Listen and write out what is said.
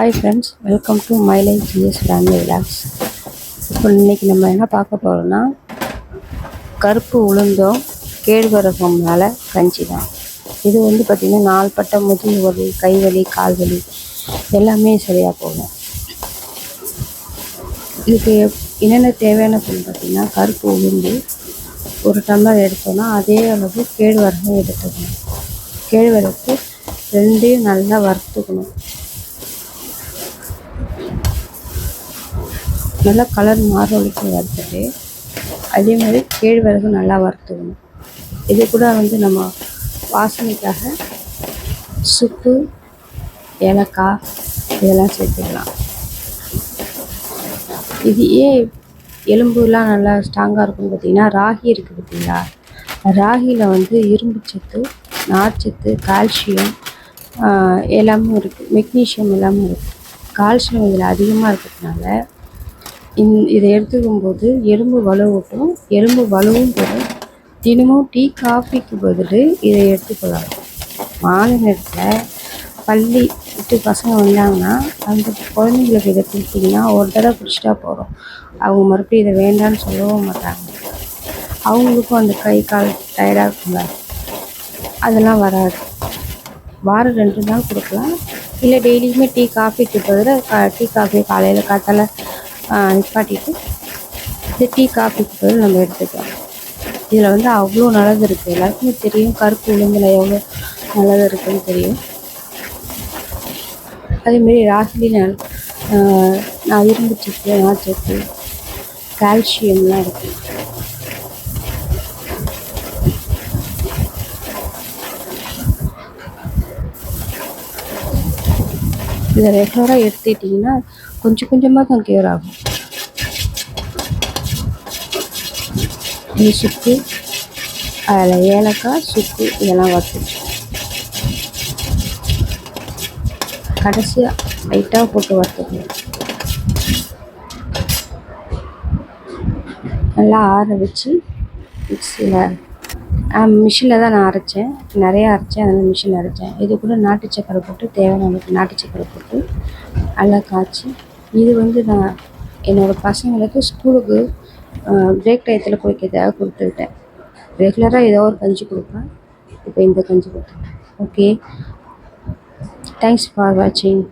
Hi friends welcome to my life GS family vlogs இப்போ இன்றைக்கி நம்ம என்ன பார்க்க போகிறோம்னா கருப்பு உளுந்தம் கேழ்வரகம் மேலே கஞ்சி தான். இது வந்து பார்த்திங்கன்னா நாள்பட்ட முதுகு வலி கை வலி கால் வலி எல்லாமே சரியாக போகும். இதுக்கு எப்- என்னென்ன தேவையான பொருள் பார்த்திங்கன்னா கருப்பு உளுந்து ஒரு டம்ளர் எடுத்தோன்னா அதே அளவு கேழ்வரகம் எடுத்துக்கணும். கேழ்வரகு ரெண்டையும் நல்லா வறுத்துக்கணும். நல்லா கலர் மாற வரைக்கும் வறுத்துட்டு அதே மாதிரி கேழ்வரகு நல்லா வறுத்துக்கணும். இது கூட வந்து நம்ம வாசனைக்காக சுக்கு ஏலக்காய் இதெல்லாம் சேர்த்துக்கலாம். இது ஏன் எலும்புலாம் நல்லா ஸ்ட்ராங்காக இருக்கும்னு பார்த்தீங்கன்னா ராகி இருக்குது பார்த்தீங்களா? ராகியில் வந்து இரும்பு சத்து நார்ச்சத்து கால்சியம் எல்லாமும் இருக்குது மெக்னீஷியம் எல்லாமும் இருக்குது கால்சியம் இதில் அதிகமாக இருக்கிறதுனால இந் இதை எடுத்துக்கும் போது எலும்பு வலுவூட்டும் எலும்பு வலுவும் பெறும் தினமும் டீ காஃபிக்கு பதில் இதை எடுத்துக்கலாம் மாலை நேரத்தில் பள்ளி விட்டு பசங்க வந்தாங்கன்னா அந்த குழந்தைங்களுக்கு இதை கொடுத்தீங்கன்னா ஒரு தடவை குடிச்சிட்டா போகிறோம் அவங்க மறுபடியும் இதை வேண்டாம்னு சொல்லவும் மாட்டாங்க. அவங்களுக்கும் அந்த கை கால் டயர்டாக இருக்கும்ல. அதெல்லாம் வராது. வாரம் ரெண்டு நாள் கொடுக்கலாம். இல்லை டெய்லியுமே டீ காஃபிக்கு பதிலாக டீ காஃபி காலையில் காத்தால நிப்பாட்டிட்டு இந்த டீ காஃபிக்கு நம்ம எடுத்துக்கலாம். இதில் வந்து அவ்வளோ நல்லது இருக்குது எல்லாருக்குமே தெரியும். கருப்பு உளுந்தில் எவ்வளோ நல்லது இருக்குதுன்னு தெரியும். அதேமாரி ராகிலையும் நான் இரும்பு சத்து நார்ச்சத்து கால்சியம்லாம் இருக்குது இதை ரெகுலராக எடுத்துக்கிட்டிங்கன்னா கொஞ்சம் கொஞ்சமாக தான் கியூர் ஆகும். சுக்கு அதில் ஏலக்காய் சுக்கு இதெல்லாம் வச்சு கடைசியாக லைட்டாக போட்டு வறுத்துக்கணும் நல்லா ஆற வச்சு மிக்சியில் மிஷினில் தான் நான் அரைச்சேன். நிறையா அரைச்சேன் அதனால் மிஷினில் அரைச்சேன். இது கூட நாட்டு சக்கரை போட்டு தேவையான அளவுக்கு நாட்டு சக்கரை போட்டு நல்லா காய்ச்சி இது வந்து நான் என்னோடய பசங்களுக்கு ஸ்கூலுக்கு பிரேக் டயத்தில் குடிக்கிறதுக்காக கொடுத்துக்கிட்டேன் ரெகுலராக ஏதோ ஒரு கஞ்சி கொடுப்பேன். இப்போ இந்த கஞ்சி கொடுத்தேன். ஓகே தேங்க்ஸ் ஃபார் வாட்சிங்